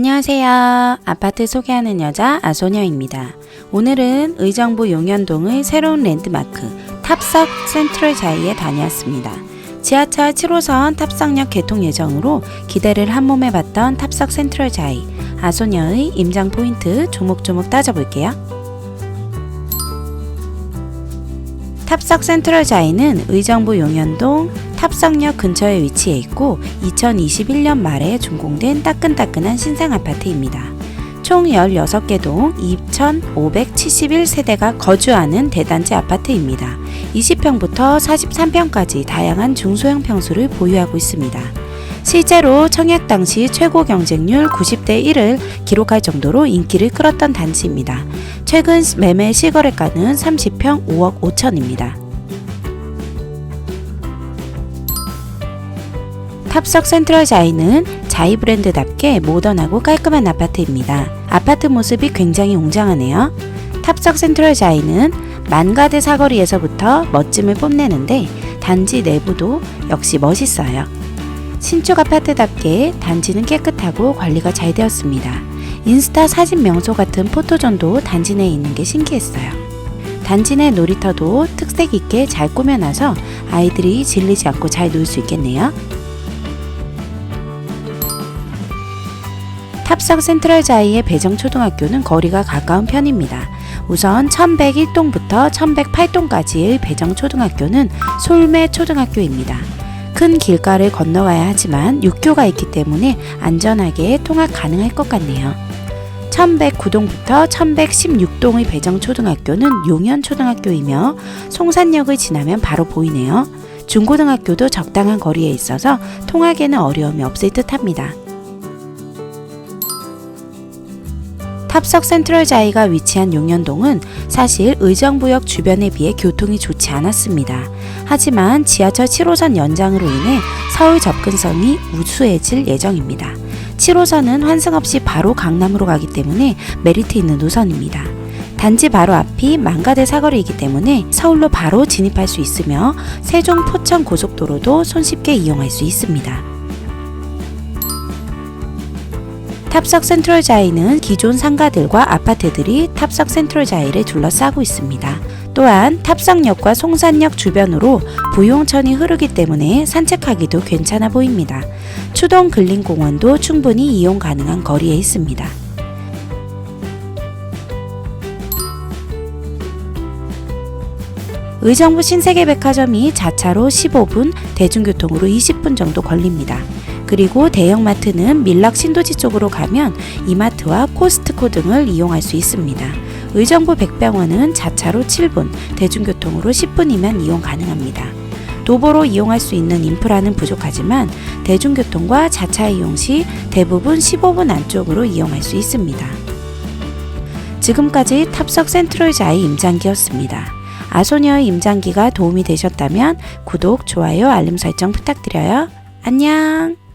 안녕하세요. 아파트 소개하는 여자 아소녀입니다. 오늘은 의정부 용현동의 새로운 랜드마크 탑석 센트럴 자이에 다녀왔습니다. 지하철 7호선 탑석역 개통 예정으로 기대를 한 몸에 봤던 탑석 센트럴 자이 아소녀의 임장 포인트 조목조목 따져볼게요. 탑석 센트럴 자이는 의정부 용현동 탑석역 근처에 위치해 있고 2021년 말에 준공된 따끈따끈한 신생 아파트입니다. 총 16개 동 2,571세대가 거주하는 대단지 아파트입니다. 20평부터 43평까지 다양한 중소형 평수를 보유하고 있습니다. 실제로 청약 당시 최고 경쟁률 90대 1을 기록할 정도로 인기를 끌었던 단지입니다. 최근 매매 시거래가는 30평 5억 5천입니다. 탑석 센트럴 자이는 자이 브랜드답게 모던하고 깔끔한 아파트입니다. 아파트 모습이 굉장히 웅장하네요. 탑석 센트럴 자이는 만가드 사거리에서부터 멋짐을 뽐내는데 단지 내부도 역시 멋있어요. 신축 아파트답게 단지는 깨끗하고 관리가 잘 되었습니다. 인스타 사진 명소 같은 포토존도 단지 내에 있는 게 신기했어요. 단지 내 놀이터도 특색 있게 잘 꾸며놔서 아이들이 질리지 않고 잘 놀 수 있겠네요. 탑석 센트럴 자이의 배정 초등학교는 거리가 가까운 편입니다. 우선 1101동부터 1108동까지의 배정 초등학교는 솔매 초등학교입니다. 큰 길가를 건너가야 하지만 육교가 있기 때문에 안전하게 통학 가능할 것 같네요. 1109동부터 1116동의 배정초등학교는 용현초등학교이며 송산역을 지나면 바로 보이네요. 중고등학교도 적당한 거리에 있어서 통학에는 어려움이 없을 듯 합니다. 탑석 센트럴 자이가 위치한 용현동은 사실 의정부역 주변에 비해 교통이 좋지 않았습니다. 하지만 지하철 7호선 연장으로 인해 서울 접근성이 우수해질 예정입니다. 7호선은 환승 없이 바로 강남으로 가기 때문에 메리트 있는 노선입니다. 단지 바로 앞이 만가대 사거리이기 때문에 서울로 바로 진입할 수 있으며 세종 포천 고속도로도 손쉽게 이용할 수 있습니다. 탑석 센트럴 자이는 기존 상가들과 아파트들이 탑석 센트럴 자이를 둘러싸고 있습니다. 또한 탑석역과 송산역 주변으로 부용천이 흐르기 때문에 산책하기도 괜찮아 보입니다. 추동 근린공원도 충분히 이용 가능한 거리에 있습니다. 의정부 신세계백화점이 자차로 15분, 대중교통으로 20분 정도 걸립니다. 그리고 대형마트는 밀락 신도시 쪽으로 가면 이마트와 코스트코 등을 이용할 수 있습니다. 의정부 백병원은 자차로 7분, 대중교통으로 10분이면 이용 가능합니다. 도보로 이용할 수 있는 인프라는 부족하지만 대중교통과 자차 이용 시 대부분 15분 안쪽으로 이용할 수 있습니다. 지금까지 탑석 센트럴 자이 임장기였습니다. 아소녀의 임장기가 도움이 되셨다면 구독, 좋아요, 알림 설정 부탁드려요. 안녕!